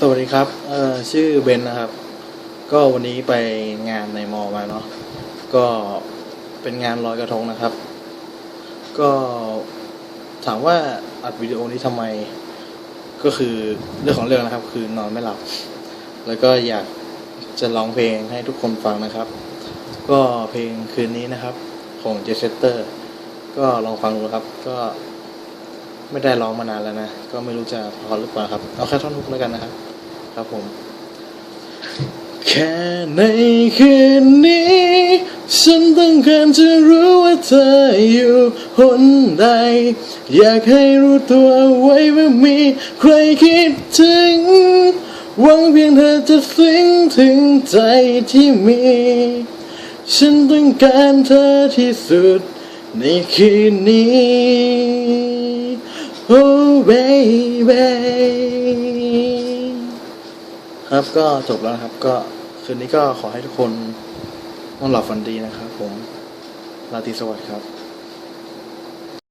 สวัสดีครับเอ่อชื่อเบนนะครับ ก็วันนี้ไปงานในมอมาเนาะ ก็เป็นงานลอยกระทงนะครับ ก็ถามว่าอัดวิดีโอนี้ทำไม ก็คือเรื่องของเรื่องนะครับ คือนอนไม่หลับ แล้วก็อยากจะร้องเพลงให้ทุกคนฟังนะครับ ก็เพลงคืนนี้นะครับ ของเจสเตอร์ ก็ลองฟังดูครับ ก็ ไม่ได้ร้องมานานแล้วนะ ก็ไม่รู้จะพอหรือเปล่าครับ เอาแค่ท่อนฮุกแล้วกันนะครับ ครับผม แค่ในคืนนี้ ฉันต้องการจะรู้ว่าเธออยู่หนใด อยากให้รู้ตัวไว้ว่ามีใครคิดถึง หวังเพียงเธอจะซึ้งถึงใจที่มี ฉันต้องการเธอที่สุดในคืนนี้ Oh baby ครับก็จบแล้วนะครับ ก็คืนนี้ก็ขอให้ทุกคนนอนหลับฝันดีนะครับผม ราตรีสวัสดิ์ครับ